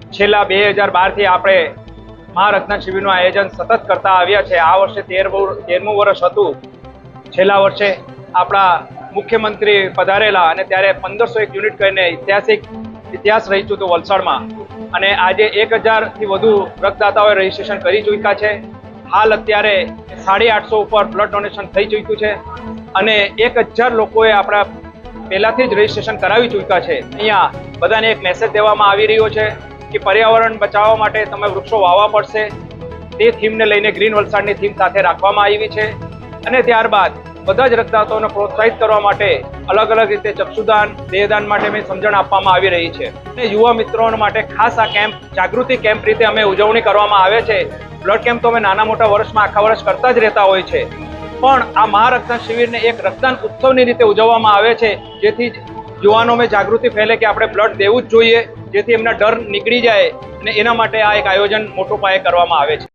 છેલ્લા બે હજાર બારથી આપણે મહારત્ન શિબિરનું આયોજન સતત કરતા આવ્યા છે. આ વર્ષે તેર તેરમું વર્ષ હતું. છેલ્લા વર્ષે આપણા મુખ્યમંત્રી પધારેલા અને ત્યારે પંદરસો એક યુનિટ કરીને ઐતિહાસિક ઇતિહાસ રહી ચૂક્યો વલસાડમાં. અને આજે એક હજારથી વધુ રક્તદાતાઓએ રજીસ્ટ્રેશન કરી ચૂક્યા છે. હાલ અત્યારે સાડી આઠસો ઉપર બ્લડ ડોનેશન થઈ ચૂક્યું છે. અને એક હજાર લોકોએ આપણા પહેલાથી જ રજીસ્ટ્રેશન કરાવી ચૂક્યા છે. અહીંયા બધાને એક મેસેજ દેવામાં આવી રહ્યો છે. કે પર્યાવરણ બચાવવા માટે તમે વૃક્ષો વાવવા પડશે. તે થીમને લઈને ગ્રીન વલસાડની થીમ સાથે રાખવામાં આવી છે. અને ત્યારબાદ બધા જ રક્તદાતાઓને પ્રોત્સાહિત કરવા માટે અલગ અલગ રીતે ચક્ષુદાન, દેહદાન માટે મેં સમજણ આપવામાં આવી રહી છે. અને યુવા મિત્રો માટે ખાસ આ કેમ્પ, જાગૃતિ કેમ્પ રીતે અમે ઉજવણી કરવામાં આવે છે. બ્લડ કેમ્પ તો અમે નાના મોટા વર્ષમાં આખા વર્ષ કરતા જ રહેતા હોય છે. પણ આ મહારક્તદાન શિબિરને એક રક્તદાન ઉત્સવની રીતે ઉજવવામાં આવે છે. જેથી યુવાનોમાં જાગૃતિ ફેલે કે આપણે બ્લડ દેવું જ જોઈએ, જેથી એમના ડર નીકળી જાય અને એના માટે આ એક આયોજન મોટો પાયે કરવામાં આવે છે.